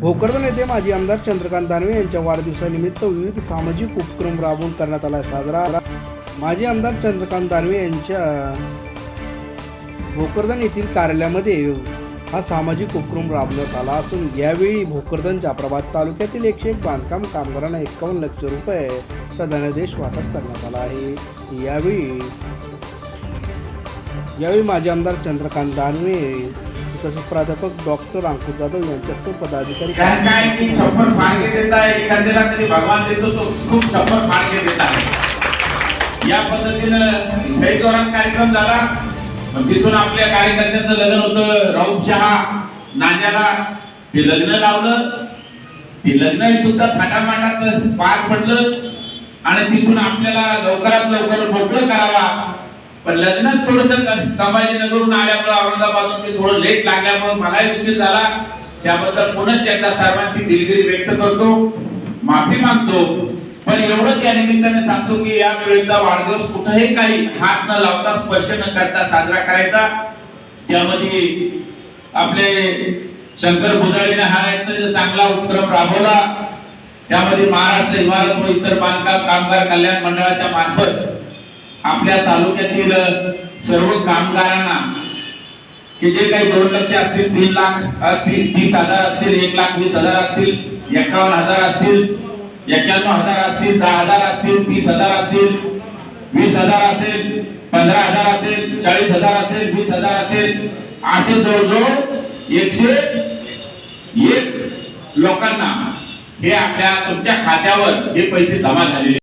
भोकरदन येथे माजी आमदार चंद्रकांत दानवे यांच्या वाढदिवसानिमित्त विविध सामाजिक उपक्रम राबवून करण्यात आला साजरा. माजी आमदार चंद्रकांत दानवे यांच्या भोकरदन येथील कार्यालयामध्ये हा सामाजिक उपक्रम राबवण्यात आला असून यावेळी भोकरदन जाफराबाद तालुक्यातील एकशे एक बांधकाम कामगारांना एकावन्न लक्ष रुपयेचा धनादेश वाटप करण्यात आला आहे. यावेळी यावेळी माजी आमदार चंद्रकांत दानवे तसेच प्राध्यापक डॉक्टर अंकुर जाधव यांच्यासह पदाधिकारी छप्पन फाळके देत आहे. एखाद्याला कधी भगवान देतो तो खूप छप्पन फाळके देत आहे. या पद्धतीनं काही दौरान कार्यक्रम झाला. तिथून आपल्या कार्यकर्त्याचं लग्न होतं. राऊत शहा नाण्याला ते लग्न लावलं. ते लग्न सुद्धा थाटामाटात पार पडलं. आणि तिथून आपल्याला लवकरात लवकर मोकळं करावा पण लग्नच थोडस संभाजीनगरहून आल्यामुळे औरंगाबादहून ते थोडं लेट लागल्यामुळे मलाही उशीर झाला. त्याबद्दल पुनश्च एकदा सर्वांची दिलगिरी व्यक्त करतो. माफी मागतो. पण एवढंच या निमित्ताने सांगतो की या वेळेचा वाढदिवस कुठेही काही हात न लावता स्पर्श न करता साजरा करायचा. त्यामध्ये आपले शंकर भुजाळीने हा एक चांगला उपक्रम राबवला. त्यामध्ये महाराष्ट्र इमारत व इतर बांधकाम कामगार कल्याण मंडळाच्या मार्फत आपल्या तालुक्यातील सर्व कामगारांना की जे काही दोन लक्ष असतील तीन लाख असतील तीस हजार असतील एक लाख वीस हजार असतील एकावन्न हजार असतील एक्क्याण्णव हजार असतील दहा हजार असतील तीस हजार असतील वीस हजार असेल पंधरा हजार असेल चाळीस हजार असेल वीस हजार असेल असे जवळजवळ एकशे एक लोकांना हे आपल्या तुमच्या खात्यावर हे पैसे जमा झालेले